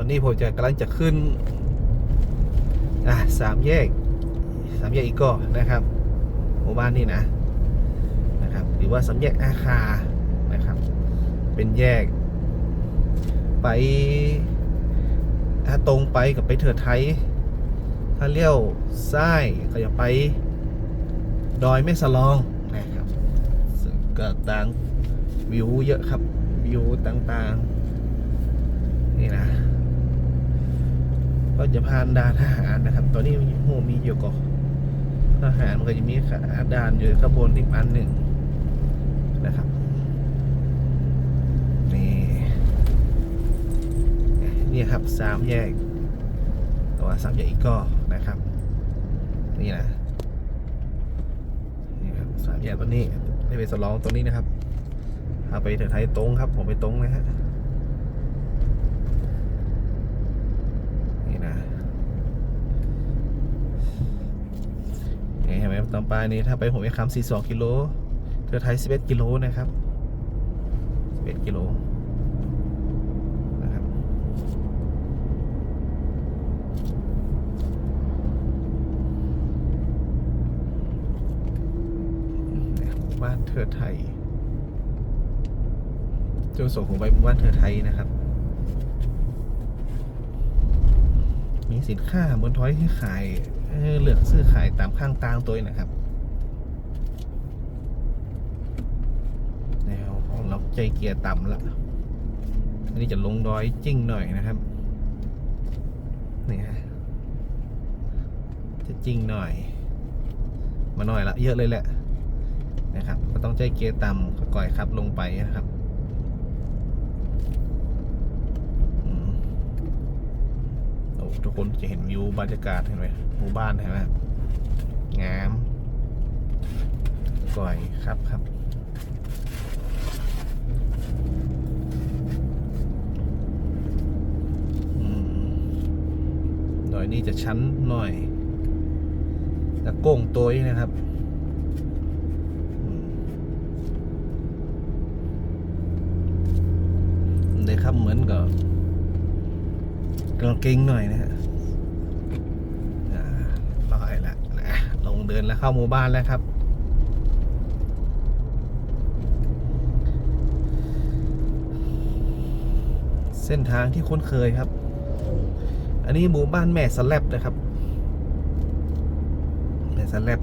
ตอนนี้ผมจะกำลังจะขึ้นอะสามแยกสามแยกอีกก็นะครับหมู่บ้านนี่นะนะครับ หรือว่าสามแยกอาคานะครับ เป็นแยก ไปถ้าตรงไปกับไปเถิดไทย ถ้าเลี้ยวซ้ายก็จะไป ดอยแม่สลองนะครับซึ่งก็ต่างวิวเยอะครับ วิวต่างๆ นี่นะ ก็จะผ่านด่านทหารนะครับ ตอนนี้โหมีอยู่ก่อนทหารมันก็จะมีขาด่านอยู่ข้างบนอีกอันหนึ่งนะครับนี่นี่ครับสามแยกตัวสามแยกอีกก็นะครับ นี่นะนี่ครับสามแยกตัวนี้ได้ไปสลองตัวนี้นะครับพาไปถิดไทยตรงครับ ผมไปตรงนะฮะนี่เห็นไหม ตอนปนี้ถ้าไปผมไปคำสี่สองกิโลเธอไทยสิบเอ็ดกิโลนะครับสิบเอ็ดกิโลนะครับบ้านเธอไทยจุดประส่งผมไปบ้านเธอไทยนะครับ มีสินค้าบนท้อยให้ขายเเลือกซื้อขายตามข้างตางตัวนะครับแนวของเราใจเกียร์ต่ำละอันนี้จะลงดอยจิ้งหน่อยนะครับนี่ฮะจะจิ้งหน่อย มาหน่อยละเยอะเลยแหละนะครับ ก็ต้องใจเกียร์ต่ำก่อยขับลงไปนะครับอืม โอ้ ทุกคนจะเห็นวิวบรรยากาศเห็นไหมหมู่บ้านเห็นไหมงามก่อยครับครับดอยนี้จะชั้นหน่อยแล้วโก้งตัวนี้นะครับอืมได้ครับเหมือนกับ กาเกงหน่อยนะฮะลอยละนะลงเดินแล้วเข้าหมู่บ้านแล้วครับ เส้นทางที่คุ้นเคยครับ อันนี้หมู่บ้านแม่สแลบนะครับ แม่สแลบ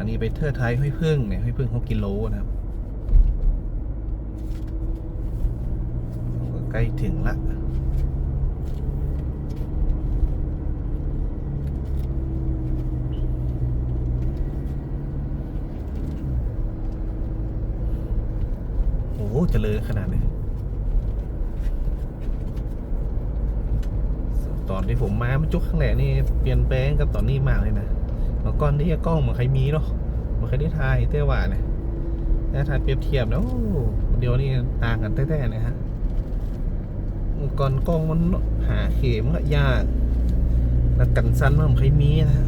อันนี้ไปเทือไทยห้วยพึ่งเนี่ยห้วยพึ่งหกกิโลนะครับใกล้ถึงละโอ้โหเจริญขนาดนี้ตอนที่ผมมามันจุกข้างแหลนี่เปลี่ยนแปลงกับตอนนี้มากเลยนะ มื่อก่อนนี่กล้องมันเคยมีเนาะมันเคยได้ถ่ายเต้ว่าเนี่ยแต่ถ่ายเปรียบเทียบแล้วเดี๋ยวนี้ต่างกันแท้ๆนะฮะก่อนกล้องมันหาเข็มก็ยากแล้วกันสั้นมันเคยมีนะฮะ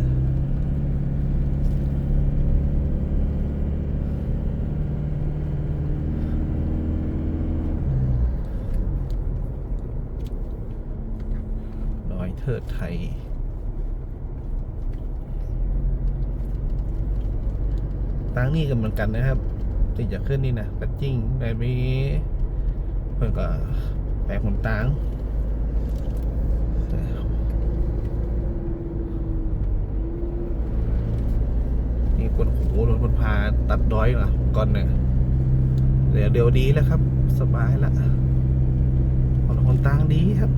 ดอยเทิดไทย ตั้งนี่ก็เหมือนกันนะครับที่จะขึ้นนี่นะก็จริงแต่มีเพื่อนก็แปลกคนตังนี่คนโหโดนคนพาตัดด้อยเหรอก่อนเนี่ยเดี๋ยวเดี๋ยวดีแล้วครับ สบายละคนคนตังดีครับ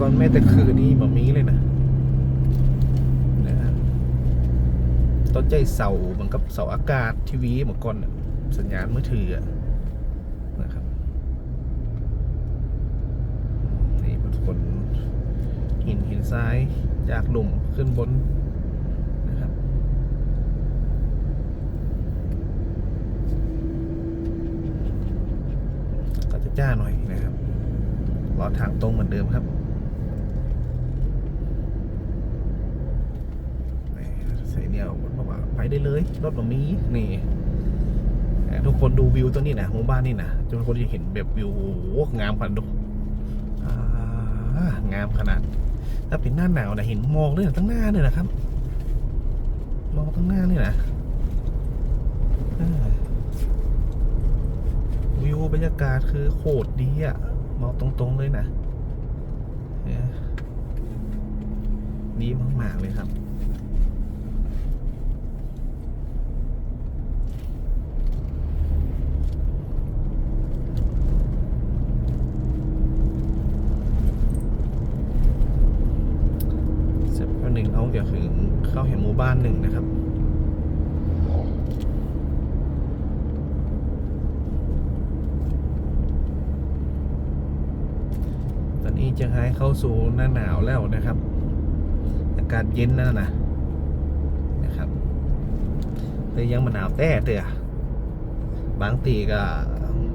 ก่อนแม่แต่คืนนี้แบบมีเลยนะนะฮะ ต้นใจเสาเหมือนกับเสาอากาศทีวีเมื่อก่อนสัญญาณมือถืออะนะครับนี่เป็นคนหินหินซ้ายจากหลุมขึ้นบนนะครับก็จะจ้าหน่อยนะครับรอทางตรงเหมือนเดิมครับนี่ใส่เนี่ยบอกว่า ไปได้เลย รถแบบนี้นี่ทุกคนดูวิวตัวนี้นะหมู่บ้านนี่นะทุกคนจะเห็นแบบวิวโอ้โหงามขนาดดูงามขนาด ถ้าเป็นหน้าหนาวนะเห็นหมอกเลยนะตั้งหน้าเลยนะครับหมอกตั้งหน้าเลยนะวิวบรรยากาศคือโคตรดีอะ่ะมองตรงๆเลยนะดีมากๆเลยครับ เสร็จวันหนึ่งเขาจะถึงเข้าเห็นหมู่ บ้านหนึ่งนะครับตอนนี้จะให้เข้าสู่หน้าหนาวแล้วนะครับ อากาศเย็นนะนะนะครับ แต่ยังมาหนาวแต่เตือบางตีก็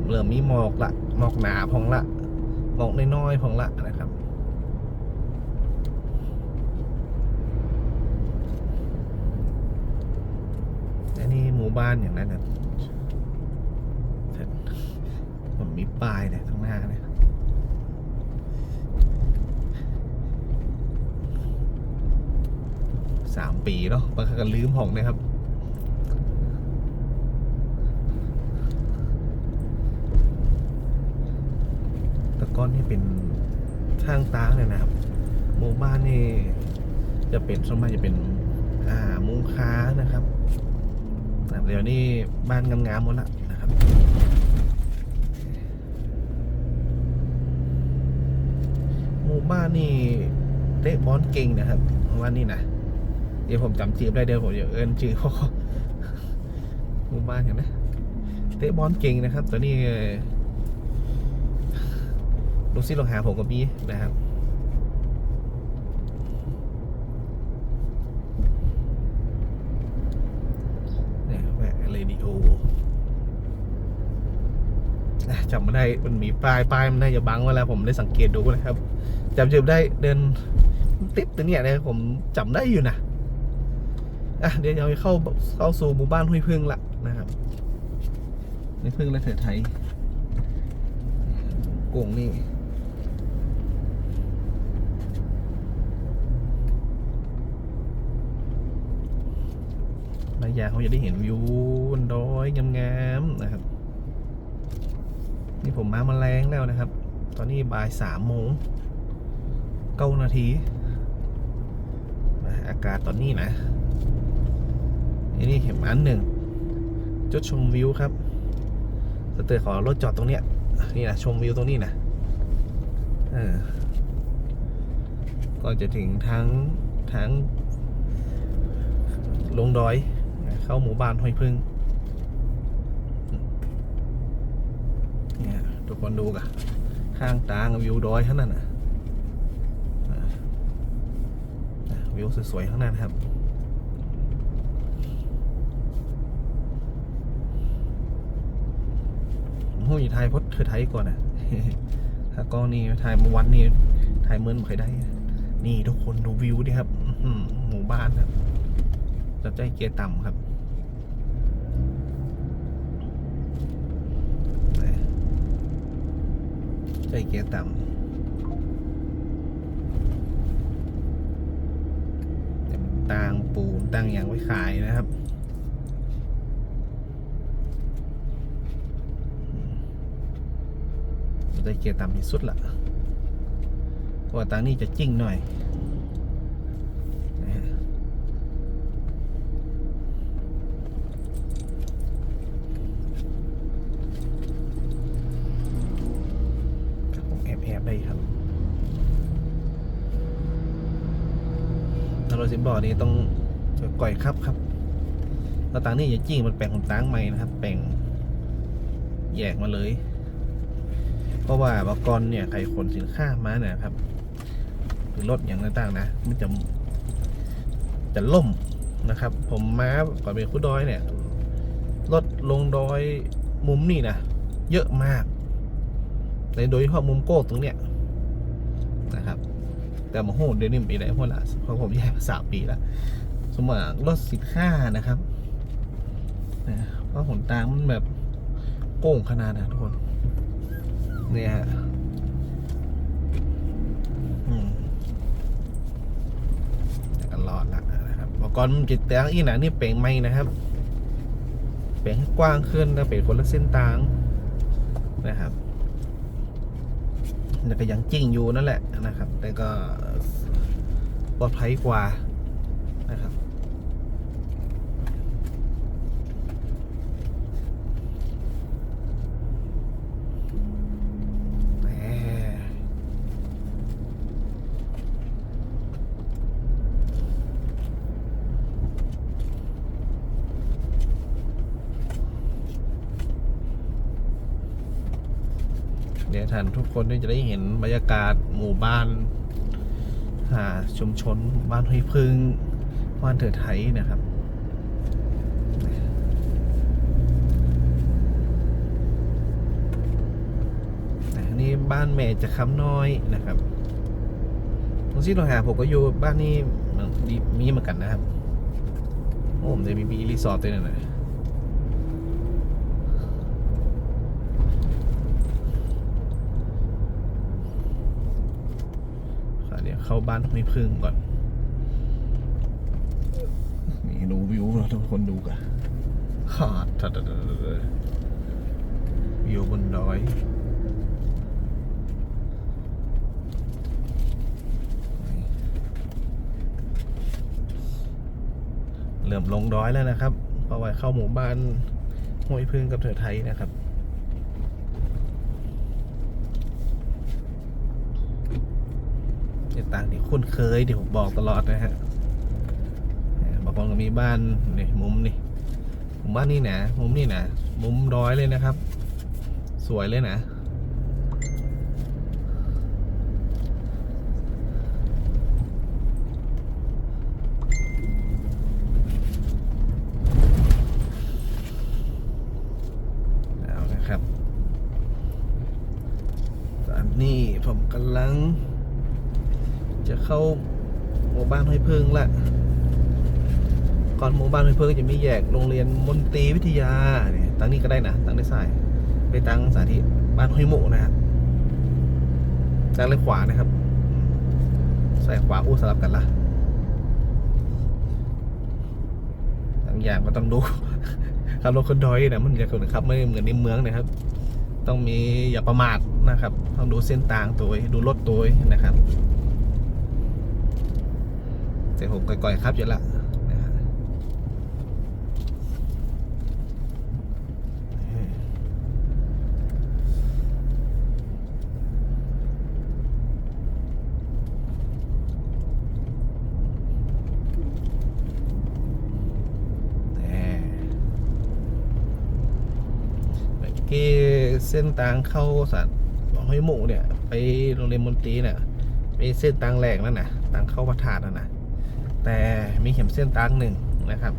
เริ่มมีหมอกละหมอกหนาพองละหมอกน้อยๆพองละนะครับ อันนี้หมู่ บ้านอย่างนั้นนะผมมีป้ายเนี่ยข้างหน้าเนี่ยสามปีเนาะบางครั้งก็ลืมห้องนะครับต่ก้อนนี่เป็นทางตางเลยนะครับหมู่บ้านนี่จะเป็นส่วนมากจะเป็นอ่ามุงค้านะครับ เดี๋ยวนี้บ้านงามๆหมดละนะครับหมู่บ้านนี่เตะบอลเก่งนะครับหมู่บ้านนี่นะเดี๋ยวผมจำชื่อได้เดี๋ยวผมจะเอินชื่อพ่อหมู่บ้านเห็นไหมเตะบอลเก่งนะครับตอนนี้ลูกศิษย์ลงหาผมกับพี่นะครับ เนี่ยแวะเรดิโออะ จำไม่ได้มันมีป้ายป้ายมันน่าจะบังไว้แล้วผมได้สังเกตดูนะครับจำจำได้เดินติดตัวเนี่ยนะผมจำได้อยู่นะอะเดี๋ยวเราจะเข้าเข้าสู่หมู่บ้านห้วยพึ่งละนะครับในพึ่งและเถิดไทยกงนี่บางอย่างเขาจะได้เห็นวิวดอยงามๆนะครับ นี่ผมมามาแรงแล้วนะครับ ตอนนี้บ่ายสามโมงเก้านาทีนะอากาศตอนนี้นะนี่นี่เห็นอันหนึ่ง จุดชมวิวครับ สเตอร์ขอรถจอดตรงเนี้ย นี่นะชมวิวตรงนี้นะเออก็จะถึงทั้งทั้งลงดอย เข้าหมู่บ้านห้วยพึ่งเนี่ยทุก คนดูกันข้างตางวิวดอยทั้งนั้นนะอ่าอ่าวิวสวยๆทั้งนั้นครับผมหูยไทยพดคือไทยก่อนอะถ้าก็นี่ไทยเมื่อวันนี้ไทยเมื่อนไม่เคยได้ นี่ทุกคนดูวิวดิครับอื้อหือหมู่บ้านครับจะใจเกียร์ต่ำครับนี่ ใจเกียร์ต่ำแต่ตั้งปูนตั้งอย่างไว้ขายนะครับได้เกียร์ต่ำที่สุดละเพราะว่าตังนี้จะจิ้งหน่อยนะฮะ ครับผมแอบแอบได้ครับถ้าเราสิบบ อนี้ต้องก่อยครับครับแล้วต่างนี่อย่าจิ้งมันแปลงของต่างใหม่นะครับ แปลงแยกมาเลย เพราะว่าบกรเนี่ยใครขนสินค้ามาเนี่ยครับหรือรถอย่างต่างๆนะ มันจะจะล่มนะครับ ผมมาก่อนเป็นคุดอยเนี่ยรถลงดอยมุมนี่นะเยอะมากในโดยเฉพาะมุมโก้ตรงเนี้ยนะครับ แต่มาโหดเดี๋ยวนี้ปีไหนพวกละเพราะผมย้ายมาสามปีแล้วสมมติว่ารถสิบห้านะครับนะเพราะหนทามันแบบโก่งขนาดนะทุกคน เนี่ยฮะอืมต่ก็รอดละนะครับอุปกรณ์มันจิตแต่งอีกนะนี่เป่งไม่นะครับ เป่งให้กว้างขึ้นแล้วเป่งคนละเส้นทางนะครับ แต่ก็ยังจริงอยู่นั่นแหละนะครับ แต่ก็ปลอดภัยกว่านะครับ แหม เดี๋ยวท่านทุกคนได้จะได้เห็นบรรยากาศหมู่บ้านาชุมชนบ้านห้วยพึ่งบ้านเถิดไทยนะครับนนี้บ้านแม่จะค้ำน้อยนะครับตรงที่เราหาผมก็อยู่บ้านนี้มีเหมือนกันนะครับ โอ้ผมจะมีมีรีสอร์ทด้วยนะนะค่ะ เดี๋ยวเข้าบ้านห้วยพึ่งก่อน นี่ดูวิวเราทุกคนดูกันฮ่าทัดวิวบนดอยเริ่มลงร้อยแล้วนะครับเพราะว่าเข้าหมู่บ้านห้วยพึ่งกับเถือไทยนะครับ เนต่างที่ คุ้นเคยที่ผมบอกตลอดนะฮะบางคนก็มีบ้านนี่มุมนี่มุมบ้านนี่นะมุมนี่นะมุมร้อยเลยนะครับ สวยเลยนะเอานะครับตอนนี้ผมกำลัง จะเข้าหมู่บ้านห้วยพึ่งละก่อนหมู่บ้านห้วยพึ่งจะมีแยกโรงเรียนมนตรีวิทยาเนี่ยตั้งนี้ก็ได้นะตั้งได้สายไปตั้งสาธิตบ้านห้วยหมูนะครับตั้งเลยขวานะครับใส่ขวาอู้สลับกันละบางอย่างก็ต้องดูขับรถคนดอยนี่ยมันจะขับไม่เหมือนในเมืองนะครับ ต้องมีอย่าประมาทนะครับ ต้องดูเส้นทางตัวดูรถตัวนะครับ แต่ผมก่อยๆครับอยู่ละแต่กีเส้นทางเข้าสัตว์ห้อยหมูเนี่ย ไปโรงเรียนมนตรีเนี่ยไปเส้นทางแรกนั่นนะทางเข้าพระธาตุนั่นนะ แต่มีเข็มเส้นทางหนึ่งนะครับ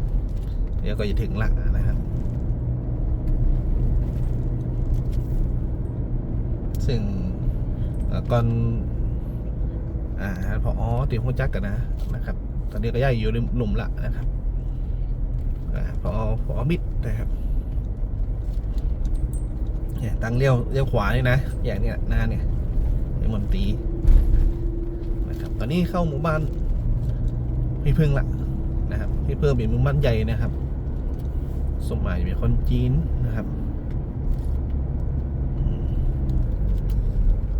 เดี๋ยวก็จะถึงละนะครับ ซึ่งก่อนอ่าพอตีหัวจักกันนะนะครับ ตอนนี้ก็ย้ายอยู่ในหลุมละนะครับอพอพอมิดนะครับเนี่ยตั้งเลี้ยวเลี้ยวขวานี่นะ อย่างเนี้ยหน้าเนี่ยเป็นมนตีนะครับ ตอนนี้เข้าหมู่บ้าน พี่พึ่งละนะครับพี่เพึ่งเป็นหมู่บ้านใหญ่นะครับ สมัยเป็นคนจีนนะครับ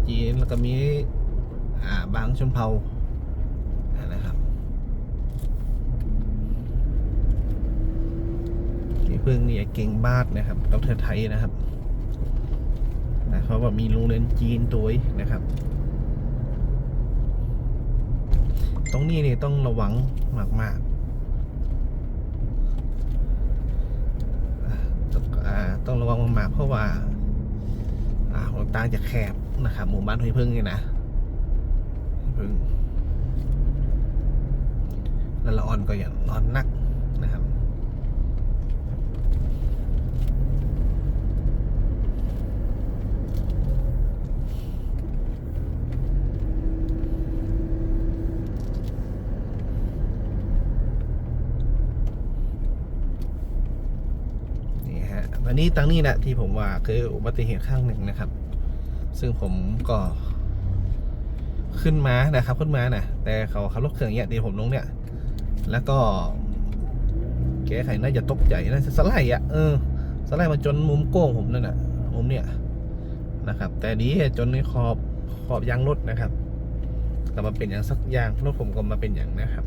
จีนแล้วก็มีอ่าบางชนเผ่านะครับพี่พึ่งนี่เก่งบาดนะครับดรไทยนะครับนะเขาบอกมีโรงเรียนจีนตัวนะครับ ตรงนี้นี่ต้องระวังมากๆต้องอ่าต้องระวังมากๆเพราะว่าอ่าหัวตางจะแคบนะครับหมู่บ้านห้วยพึ่งนี่นะพึ่งแล้วละอ่อนก็อย่างร้อนนักนะครับ อ อั นี้ตั้งนี่แหละที่ผมว่าคืออุบัติเหตุข้างหนึ่งนะครับ ซึ่งผมก็ขึ้นมานะครับ ขึ้นมานะแต่เขาขับรถเครื่องเนี่ยเดี๋ยวผมลงเนี่ย แล้วก็แก้ไขน่าจะตกใจน่าจะสไลด์อะเออสไลด์มาจนมุมโก้งผมนั่นน่ะมุมเนี่ยนะครับ แต่ดีจนในขอบขอบยางรถนะครับก็มาเป็นอย่างสักอย่างรถผมก็มาเป็นอย่างนะครับ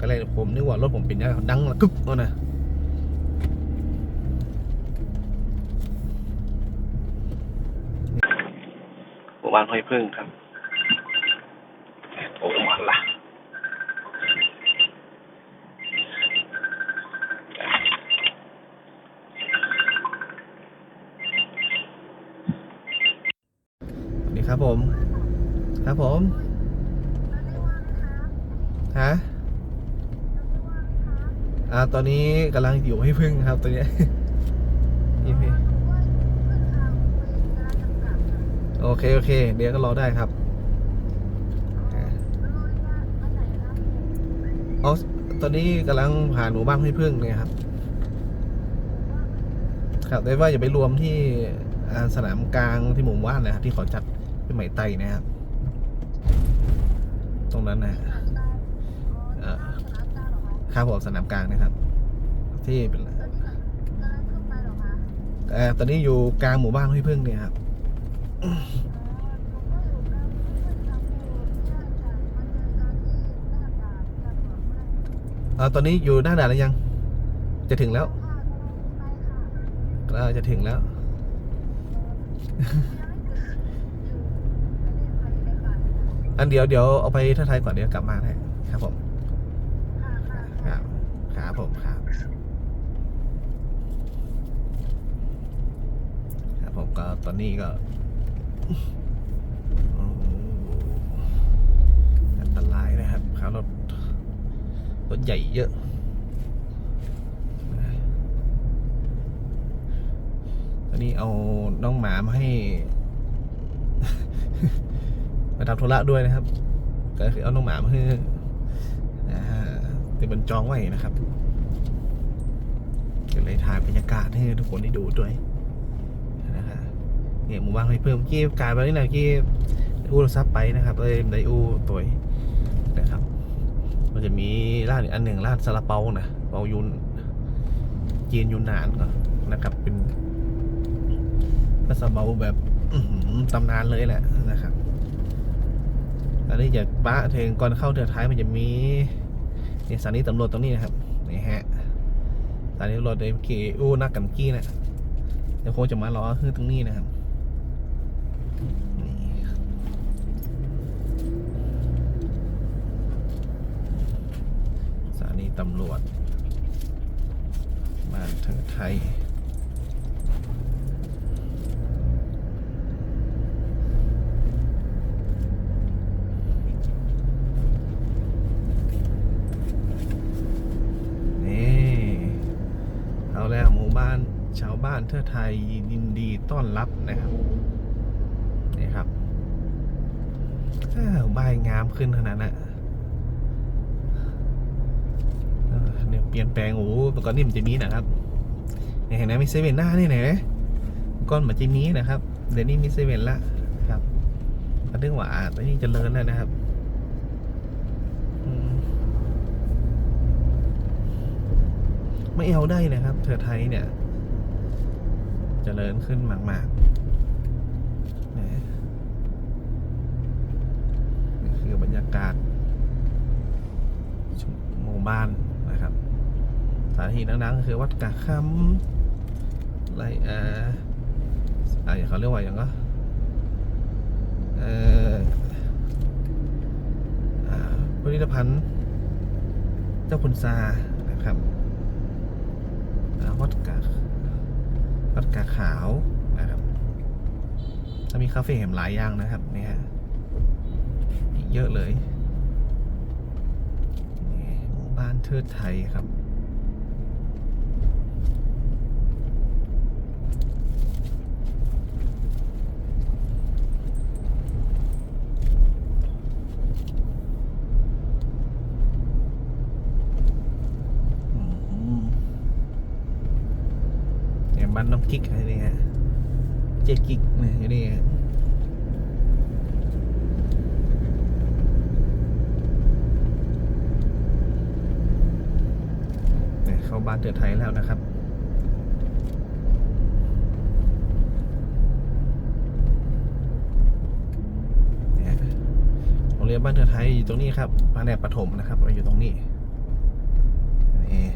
ก็เลยผมนึกว่ารถผมเป็นอย่างดังละกึกเอานะหมู่บ้านห้อยพึ่งครับโอ้มาละสวัสดีครับผม ครับผมฮะอ่าตอนนี้กำลังอยู่ให้พึ่งครับตัวเนี้ย นี่พี่ โอเค โอเค เดี๋ยวก็รอได้ครับอ่าเอาตอนนี้กำลังผ่านหมู่บ้านให้พึ่งเนี่ยครับ ครับได้ว่าอย่าไปรวมที่อ่าสนามกลางที่หมู่บ้านนะครับที่เขาจัดเป็นไหมไตนะครับ ตรงนั้นนะเอ่อครับผมสนามกลางนะครับ ที่เป็นเอ่อตอนนี้อยู่กลางหมู่บ้านห้วยพึ่งเนี่ยครับ เออตอนนี้อยู่หน้าด่านแล้วยัง จะถึงแล้วเออจะถึงแล้ว อันเดี๋ยวเดี๋ยวเอาไปท่าไทยก่อนเดี๋ยวกลับมาให้ครับผมครับครับผมครับครับผมก็ตอนนี้ก็ อันตรายนะครับขารถรถใหญ่เยอะตอนนี้เอาน้องหมามาให้ มาทำธุระด้วยนะครับ ก็คือเอาน้องหมามาให้อ่าติดบนจองไว้นะครับก็เลยถ่ายบรรยากาศให้ทุกคนได้ดูด้วย เนี่ยหมู่บ้านให้เพิ่มกี้กลายไปนี่แหละกี้อูโทรศัพท์ไปนะครับเอ้ยในอูตัวนะครับ มันจะมีร้านอีกอันหนึ่งร้านซาลาเปานะเปายุนจีนยูนนานก็นะครับ เป็นซาลาเปาแบบตำนานเลยแหละนะครับอันนี้จะปะเทงก่อนเข้าเทือท้ายมันจะมีเนี่สถานีตำรวจตรงนี้นะครับนี่ฮะสถานีตำรวจเดมกีอู้นักกันกี้นะเดี๋ยวคงจะมารอคือตรงนี้นะครับ สถานีตำรวจ บ้านเทิดไทยนี่เอาแล้วหมู่บ้านชาวบ้านเทือไทยยินดีต้อนรับนะครับนี่ครับอ้าว ใบายงามขึ้นขนาดนั้นเออเนี่ยเปลี่ยนแปลงโอ้โหก่อนนี่มันจะมีนะครับเนี่ยเห็นไหมมีเซเว่นหน้านี่ไหนเมื่อก่อนมันจะมีนะครับ เดี๋ยวนี้มีเซเว่นละครับก็เรื่องว่าตอนนี้เจริญแล้วนะครับไม่เอาได้นะครับเธอไทยเนี่ยจเจริญขึ้นมาก ๆนี่นี่คือบรรยา กาศชุมหมู่บ้านนะครับสถานที่ดังๆก็คือวัดกะคำไรเอ่ออะไรเขาเรียกว่าอย่างก็เอ่ออ่าพิพิธภัณฑ์ เจ้าคุณซานะครับวัดกาวัดกาขาวนะครับจะมีคาเฟ่แห่มหลายอย่างนะครับนี่ฮะเยอะเลยนี่หมู่บ้าน เทิดไทยครับอืมเนี่ยกิกอะไรเนี่ยฮะเจ็ดกิกนะอยู่นี่ฮะ เข้าบ้านเตือไทยแล้วนะครับเนี่ยโรงเรียนบ้านเตือไทยอยู่ตรงนี้ครับมาแนบปฐมนะครับมาอยู่ตรงนี้นี่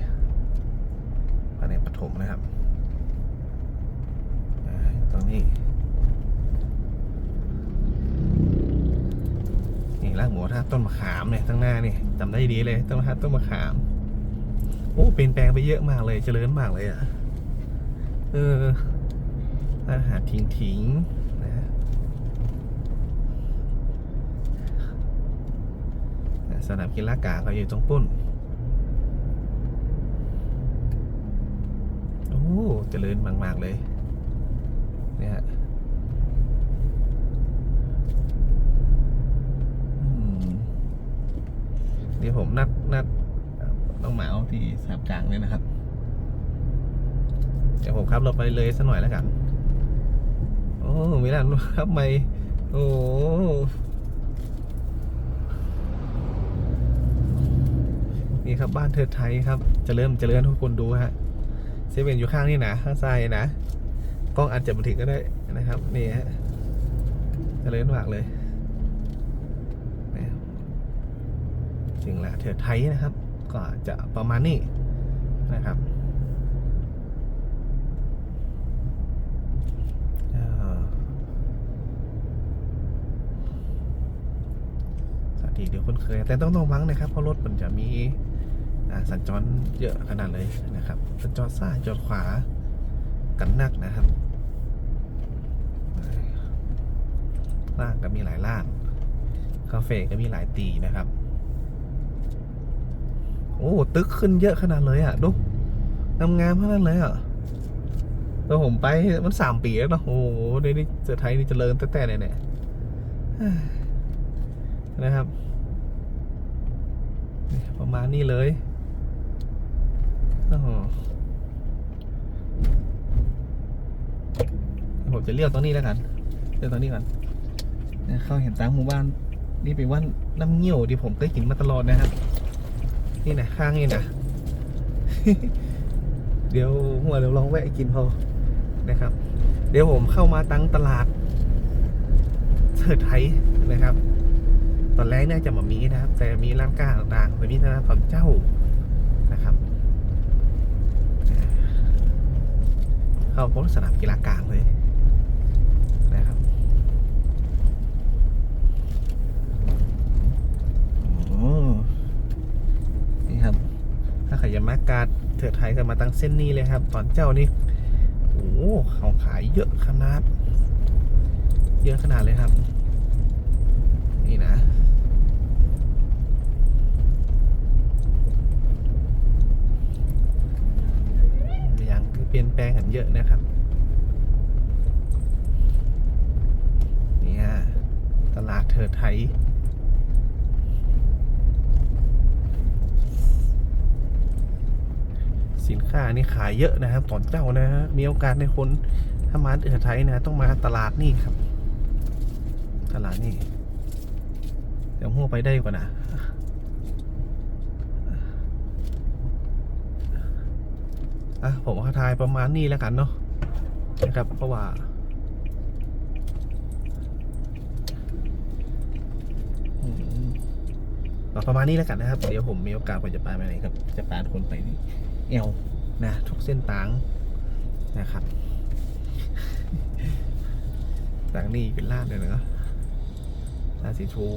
มาแนบปฐมนะครับตรงนี้นี่รานหมูท่าต้นมะขามเนี่ยข้างหน้านี่จำได้ดีเลยต้นมะขามต้นมะขาม โอ้เปลี่ยนแปลงไปเยอะมากเลยเจริญมากเลยอะ เอออาหารทิ้งทิ้งนะสนามกีฬากาก็อยู่ตรงปุ้น โอ้เจริญมาก ๆ เลย เนี่ยฮะอืมเดี๋ยวผมนัดนัด น้องหมาที่สามกลางเลยนะครับ เดี๋ยวผมขับรถไปเลยสักหน่อยแล้วกัน โอ้มีร้านครับไม่โอ้นี่ครับบ้านเทิดไทยครับเจะเริ่มจะเลื่อนทุกคนดูฮะเซเว่นอยู่ข้างนี่นะข้างซ้ายนะกล้องอาจจะมาถึงก็ได้นะครับนี่ฮะเจะเลื่อนมากเลยถึงละเทิดไทยนะครับ ก็จะประมาณนี้นะครับสวัสดีเดี๋ยวคนเคย แต่ต้องระวังนะครับ เพราะรถมันจะมีสัญจรเยอะขนาดเลยนะครับ สัญจรซ้ายจอดขวากันนักนะครับล่างก็มีหลายล่างคาเฟ่ก็มีหลายตีนะครับ โอ้ตึกขึ้นเยอะขนาดเลยอะดูงามๆขนาดเลยอะแล้วผมไปมันสามปีแล้วเนอะโอ้โหเดี๋ยวนี้เจอไทยนี่เจริญแต่แต่เนี่ยเนี่ยนะครับประมาณนี้เลยโอ้โหผมจะเลี้ยวตรงนี้แล้วกันเลี้ยวตรงนี้ก่อนเนี่ยเข้าเห็นตามหมู่บ้านนี่เป็นว่าน้ำเงี้ยวที่ผมเคยกินมาตลอดนะครับ นี่นะข้างนี่นะเดี๋ยวหัวเดี๋ยวลองแวะกินพอนะครับ เดี๋ยวผมเข้ามาตั้งตลาดเสิร์ชไทยนะครับ ตอนแรกเนี่ยจะมามีนะครับ แต่มีร้านค้าต่างๆแต่มีธนาคารเจ้านะครับ เข้าพบสนามกีฬากลางเลยนะครับโอ้นี่ครับ ถ้าใครจะมา กาดเถื่อไทยก็มาตั้งเส้นนี้เลยครับ ตอนเจ้านี่โอ้โหเขาขายเยอะขนาด เยอะขนาดเลยครับ นี่นะอย่างเปลี่ยนแปลงกันเยอะนะครับนี่ฮะตลาดเถิดไทย สินค้านี่ขายเยอะนะครับตอนเจ้านะฮะมีโอกาสในคนถ้ามาเถิดไทยนะ ต้องมาตลาดนี่ครับ ตลาดนี่เดี๋ยวหัวไปได้กว่านะอะผมขอทายประมาณนี้แล้วกันเนาะนะครับเพราะว่าประมาณนี้แล้วกันนะครับ เดี๋ยวผมมีโอกาสผมจะไปไปไหนครับ จะพาคนไปนี่ เอวนะทุกเส้นต่างนะครับต่างนี่เป็นลาดเลยเนาะราศีถู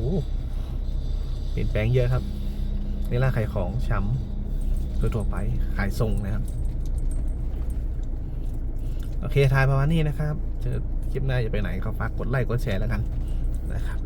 เปลี่ยนแปลงเยอะครับนี่ร้าขายของช้ำทั่วไปขายส่งนะครับ โอเคทายประมาณนี้นะครับเจอคลิปหน้าจะไปไหนก็ฝากกดไลค์กดแชร์แล้วกันนะครับ